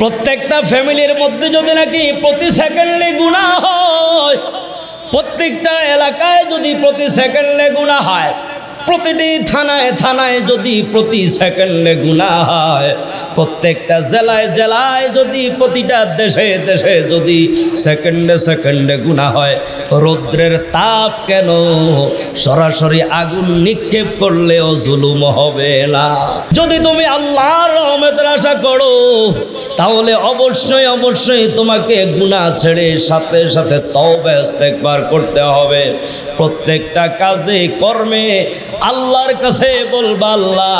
প্রত্যেকটা ফ্যামিলির মধ্যে যদি নাকি প্রতি সেকেন্ডে গুণা হয়, প্রত্যেকটা এলাকায় যদি প্রতি সেকেন্ডে গুণা হয়, প্রতিটি থানায় থানায় যদি প্রতি সেকেন্ডে গুণা হয়, প্রত্যেকটা জেলায় জেলায় যদি প্রতিটা দেশে দেশে যদি সেকেন্ডে সেকেন্ডে গুণা হয়, রৌদ্রের তাপ কেন? সরাসরি আগুন নিক্ষেপ করলেও জুলুম হবে না। যদি তুমি আল্লাহর রহমতের আশা করো, তাহলে অবশ্যই অবশ্যই তোমাকে গুণা ছেড়ে সাথে সাথে তবে ইস্তেকবার করতে হবে। প্রত্যেকটা কাজে, কর্মে আল্লাহর কাছে বলবা, আল্লাহ,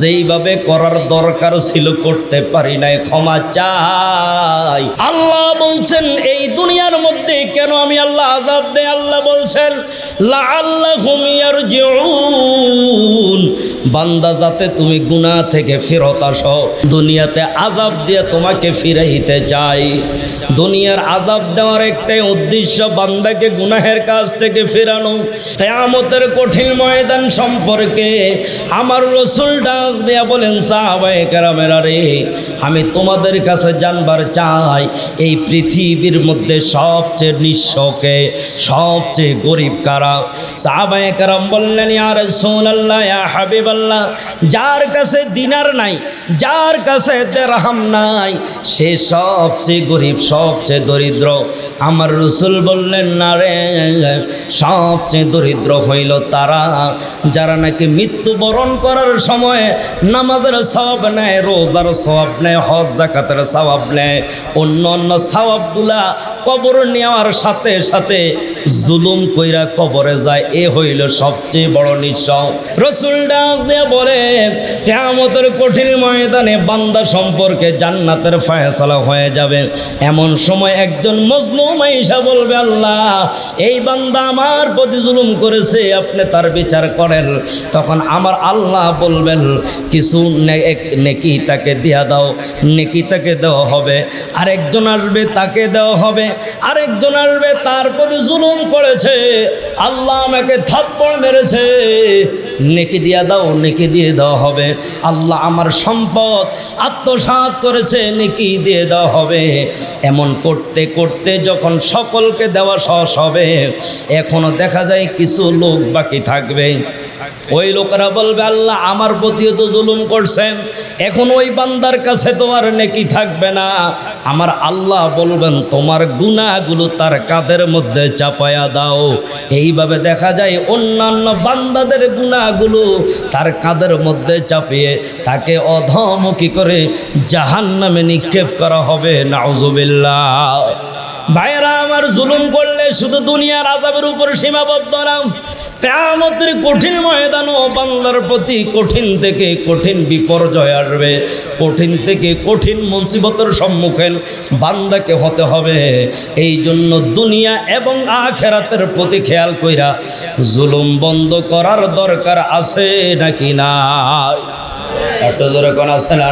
যেইভাবে করার দরকার ছিল করতে পারি নাই, ক্ষমা চাই। আল্লাহ বলছেন, এই দুনিয়ার মধ্যে কেন আমি আল্লাহ আজাব দে আল্লাহ বলছেন লা আল্লাহ ঘুমিয়ার বান্দা যাতে তুমি গুনাহ থেকে ফেরত আসো, দুনিয়াতে আজাব দিয়ে তোমাকে ফিরাইতে চাই। দুনিয়ার আজাব দেওয়ার একটাই উদ্দেশ্য বান্দাকে গুনাহের কাছ থেকে ফেরানো। কেয়ামতের কঠিন ময়দান সম্পর্কে আমার রসুল ডাক দেয়া বলেন, সাহাবায়ে কেরামেরা রে, আমি তোমাদের কাছে জানবার চাই, এই পৃথিবীর মধ্যে সবচেয়ে নিঃস্বকে সবচেয়ে গরিব কারা? সাহাবায়ে কেরাম বললেন আর সোনাল্লাহ হাবিব আল্লাহ, যার কাছে দিনার নাই, যার কাছে দেরহাম নাই, সে সবচেয়ে গরিব, সবচেয়ে দরিদ্র। আমার রসুল বললেন, না রে, সবচেয়ে দরিদ্র হইল তারা, যারা নাকি মৃত্যুবরণ করার সময় নামাজের সবাব নেয়, রোজার সবাব নেয়, হজ, জাকাতের সবাব নেয় অন্য অন্য সবাবগুলা কবর নেওয়ার সাথে সাথে জুলুম কইরা কবরে যায়। এ হইল সবচেয়ে বড় নিঃস রসুল ডাক দিয়ে বলে, কেয়ামতের কঠিন ময়দানে বান্দা সম্পর্কে জান্নাতের ফয়সালা হয়ে যাবে। এমন সময় একজন মজলুম আইসা বলবে, আল্লাহ, এই বান্দা আমার প্রতি জুলুম করেছে, আপনি তার বিচার করেন। তখন আমার আল্লাহ বলবেন, কিছু নেকি তাকে দিয়া দাও, নেকি তাকে দেওয়া হবে। আরেকজন আসবে, তাকে দেওয়া হবে। আরেকজন আসবে, তার প্রতি জুলুম করেছে, আল্লাহ আমাকে থাপ্পড় মেরেছে। নেকি দিয়া দাও, নেকি দিয়ে দেওয়া হবে। আল্লাহ আমার সম্পদ আত্মসাৎ করেছে, নেকি দিয়ে দেওয়া হবে। এমন করতে করতে যখন সকলকে দেওয়া সহজ হবে এখনও দেখা যায় কিছু লোক বাকি থাকবে। ওই লোকেরা বলবে, আল্লাহ, আমার প্রতিও তো জুলুম করছেন। এখন ওই বান্দার কাছে তোমার নেকি থাকবে না। আমার আল্লাহ বলবেন, তোমার গুণাগুলো তার কাঁধের মধ্যে চাপায়া দাও। এইভাবে দেখা যায়, অন্যান্য বান্দাদের গুণাগুলো তার কাঁধের মধ্যে চাপিয়ে তাকে অধমুখী করে জাহান নামে নিক্ষেপ করা হবে। নাউজুবিল্লাহ। ভাইয়েরা আমার জুলুম করলে শুধু দুনিয়ার আজাবের উপর সীমাবদ্ধ না, কেয়ামতের কঠিন ময়দান ও বান্দার প্রতি কঠিন থেকে কঠিন বিপর্যয় আসবে, কঠিন থেকে কঠিন মুসিবতের সম্মুখীন বান্দাকে হতে হবে। এই জন্য দুনিয়া এবং আখেরাতের প্রতি খেয়াল কইরা জুলুম বন্ধ করার দরকার আছে নাকি না এত জোরে কোন আছে না